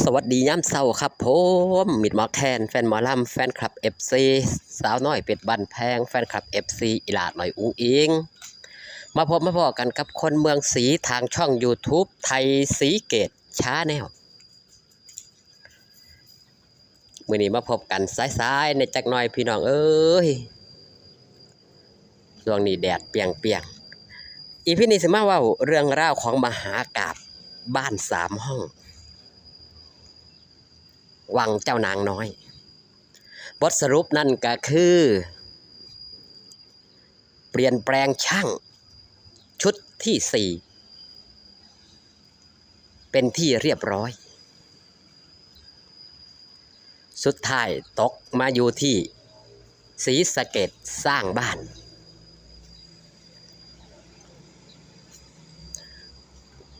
สวัสดีย้ำเศร้าครับผมมิดมอแคนแฟนหมอลำแฟนคลับ FC สาวน้อยเป็ดบันแพงแฟนคลับ FC อีหลาดหน่อยอุ้งอิง มาพบมาพอกันกับคนเมืองสีทางช่อง YouTube ไทยสีเกตช้าแนวมื่อนี้มาพบกันสายๆในจักหน่อยพี่น้องเอ้ยช่วงนี้แดดเปียงเปียงอีพี่นี้สิมาว่าเรื่องราวของมหากาบบ้านสามห้อง วังเจ้านางน้อย บทสรุปนั่นก็คือ เปลี่ยนแปลงช่าง ชุดที่สี่เป็นที่เรียบร้อย สุดท้ายตกมาอยู่ที่สีสะเกตสร้างบ้าน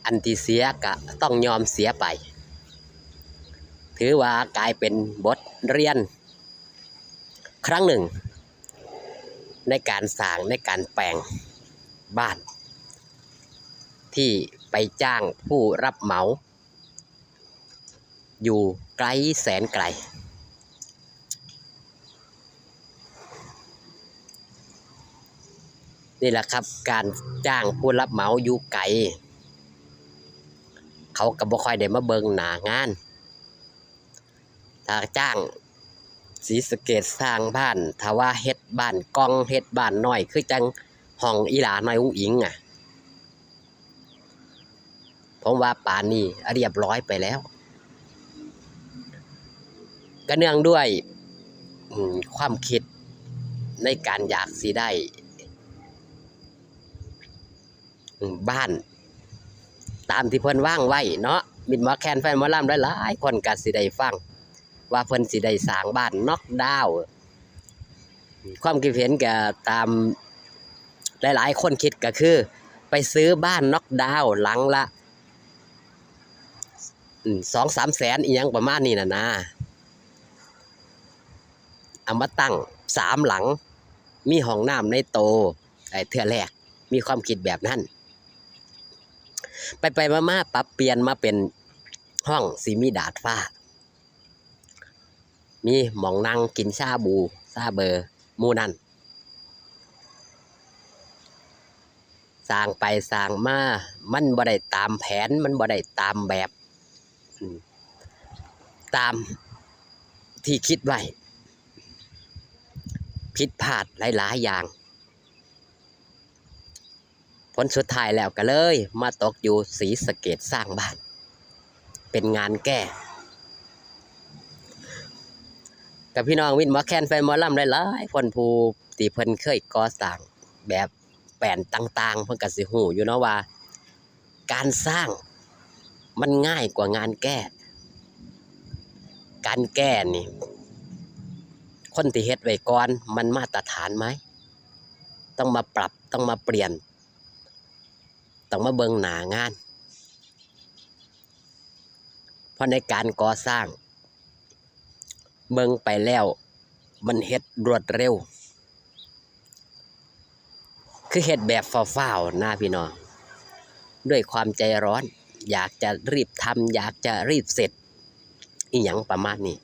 อันที่เสียกะต้องยอมเสียไป ถือว่ากลายเป็นบทเรียน ครั้งหนึ่ง ในการสร้างในการแปลงบ้าน ที่ไปจ้างผู้รับเหมา อยู่ไกลแสนไกล นี่แหละครับการจ้างผู้รับเหมาอยู่ไกลเขาก็บ่ค่อยได้มาเบิงหนางาน ถ้าจ้างสีสเกตสร้างบ้านถ้าว่าเฮ็ดบ้านกองเฮ็ดบ้านน้อย คือจังห้องอีหลาน้อยอุ้งอิงอะผมว่าป่านนี้เรียบร้อยไปแล้วก็เนื่องด้วยความคิดในการอยากสิได้ บ้าน ตามที่เพิ่นว่างไว้เนาะมิดมอแคนแฟนหมอลำหลายๆคนก็สิได้ฟัง ว่าเพิ่นสิได้สร้างบ้านน็อกดาวความคิดเห็นก็ตามหลายๆ คนคิดก็คือ ไปซื้อบ้านน็อกดาวหลังละสองสามแสนอียังประมาณนี้นะนะเอามาตั้งสามหลัง มีห้องน้ำในโตไอ้เทือแรก มีความคิดแบบนั้น ไปไปมามาปรับเปลี่ยนมาเป็นห้องสีมีดาดฟ้า มีหมองนั่งกินชาบูซาเบอร์มูนันสร้างไปสร้างมา มันบ่ได้ตามแผน มันบ่ได้ตามแบบ ตามที่คิดไว้ผิดพลาดหลาย ๆ อย่าง ผลสุดท้ายแล้วก็เลย มาตกอยู่สีสะเกตสร้างบ้าน เป็นงานแก้ กับพี่น้องวินหมอแคนแฟนหมอลำหลายๆคนผู้ที่เพิ่นเคยก่อสร้างแบบแปลนต่างๆ เพิ่นก็สิฮู้อยู่เนาะว่า การสร้างมันง่ายกว่างานแก้ การแก้นี่ คนที่เฮ็ดไว้ก่อนมันมาตรฐานไหม ต้องมาปรับต้องมาเปลี่ยน ต้องมาเบิงหนางาน เพราะในการก่อสร้าง เบิ่งไปแล้ว มันเฮ็ดรวดเร็ว คือเฮ็ดแบบฟ้าวๆนะพี่น้องด้วยความใจร้อน อยากจะรีบทำอยากจะรีบเสร็จ อีหยังประมาณนี้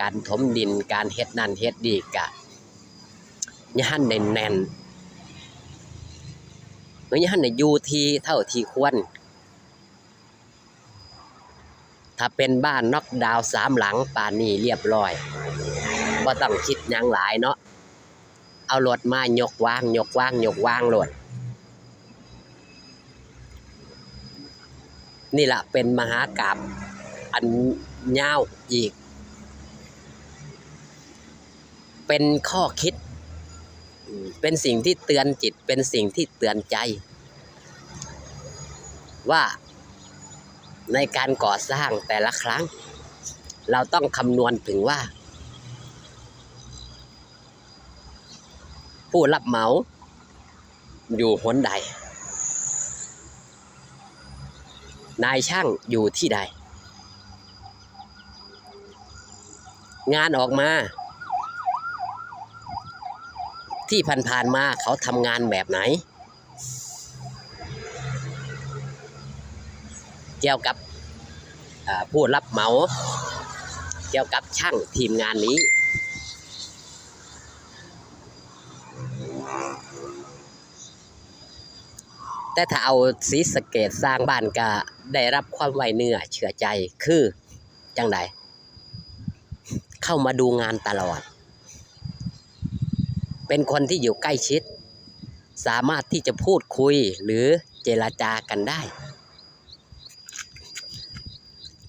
การถมดินการเฮ็ดนั่นเฮ็ดดีกะย่านในแน่นๆเมื่อย่นในยูทีเท่าที่ควร ถ้าเป็นบ้านน็อกดาวสามหลังป่านนี้เรียบร้อยบ่ต้องคิดยังหลายเนาะเอารถมายกวางยกวางยกวางรถนี่ละเป็นมหากราบอันยาวอีก เป็นข้อคิด เป็นสิ่งที่เตือนจิตเป็นสิ่งที่เตือนใจ ว่า ในการก่อสร้างแต่ละครั้ง เราต้องคำนวณถึงว่า ผู้รับเหมาอยู่หนใด นายช่างอยู่ที่ใด งานออกมา ที่ผ่านๆมาเขาทำงานแบบไหน เกี่ยวกับผู้รับเหมา เกี่ยวกับช่างทีมงานนี้ แต่ถ้าเอาสีสเกตสร้างบ้านก็ได้รับความไวเนื้อเชื่อใจคือจังไดเข้ามาดูงานตลอด เป็นคนที่อยู่ใกล้ชิด สามารถที่จะพูดคุยหรือเจรจากันได้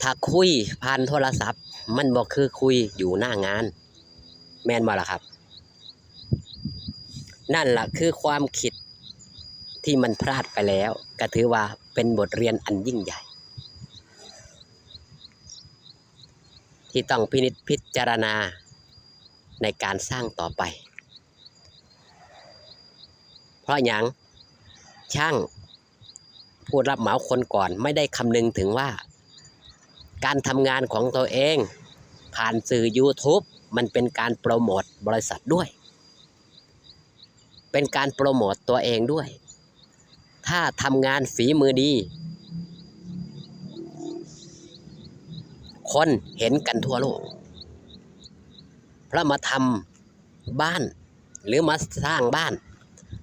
ถ้าคุยผ่านโทรศัพท์ มันบอกคือคุยอยู่หน้างาน แม่นบ่ล่ะครับ นั่นล่ะคือความคิดที่มันพลาดไปแล้ว ก็ถือว่าเป็นบทเรียนอันยิ่งใหญ่ ที่ต้องพินิจพิจารณาในการสร้างต่อไป เพราะอย่างช่างผู้รับเหมาคนก่อนไม่ได้คำนึงถึงว่า การทำงานของตัวเอง ผ่านสื่อ YouTube มันเป็นการโปรโมทบริษัทด้วย เป็นการโปรโมทตัวเองด้วย ถ้าทำงานฝีมือดี คนเห็นกันทั่วโลก เพราะมาทำบ้านหรือมาสร้างบ้าน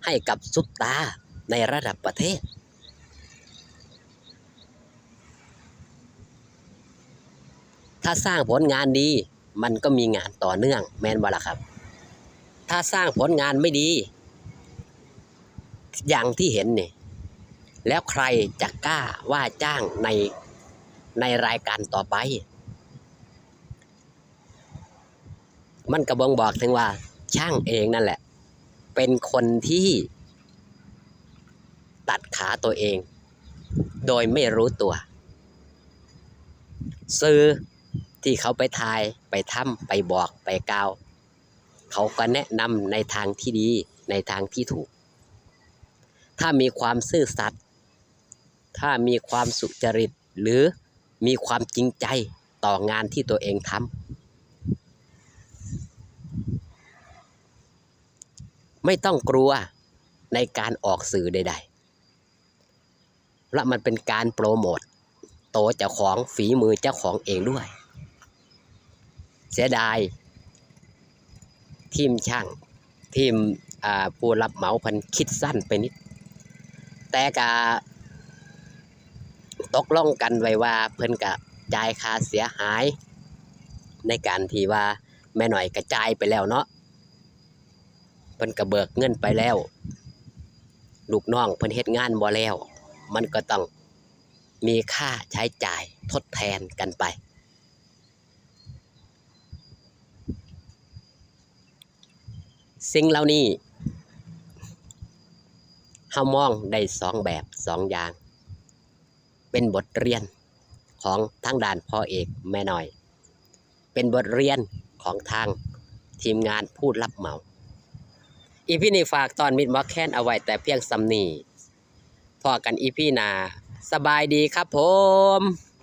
ให้กับซุปตาในระดับประเทศ ถ้าสร้างผลงานดี มันก็มีงานต่อเนื่องแม่นบ่ล่ะครับ ถ้าสร้างผลงานไม่ดี อย่างที่เห็นเนี่ยแล้วใครจะกล้าว่าจ้างในในรายการต่อไป มันกระบองบอกถึงว่า ช่างเองนั่นแหละ เป็นคนที่ ตัดขาตัวเอง โดยไม่รู้ตัว ซื้อ ที่เขาไปทายไปทำไปบอกไปกล่าว เขาก็แนะนำในทางที่ดีในทางที่ถูก ถ้ามีความซื่อสัตย์ถ้ามีความสุจริตหรือมีความจริงใจต่องานที่ตัวเองทำไม่ต้องกลัวในการออกสื่อใดๆเพราะมันเป็นการโปรโมทโตเจ้าของฝีมือเจ้าของเองด้วย เสียดาย ทีมช่าง ทีมผู้รับเหมาพันคิดสั้นไปนิด แต่กะตกลงกันไว้ว่าเพิ่นกะจ่ายค่าเสียหาย ในการที่ว่าแม่หน่อยกระจายไปแล้วเนาะเพิ่นกระเบิกเงินไปแล้ว ลูกน้องเพิ่นเฮ็ดงานบ่แล้ว มันก็ต้องมีค่าใช้จ่ายทดแทนกันไป สิ่งเหล่านี้เฮามองได้สองแบบสองอย่าง เป็นบทเรียนของทางด้านพ่อเอกแม่น้อย เป็นบทเรียนของทางทีมงานผู้รับเหมา อีพี่นี่ฝากตอนมิดมอแคนเอาไว้แต่เพียงสำนีพอกันอีพี่นา สบายดีครับผม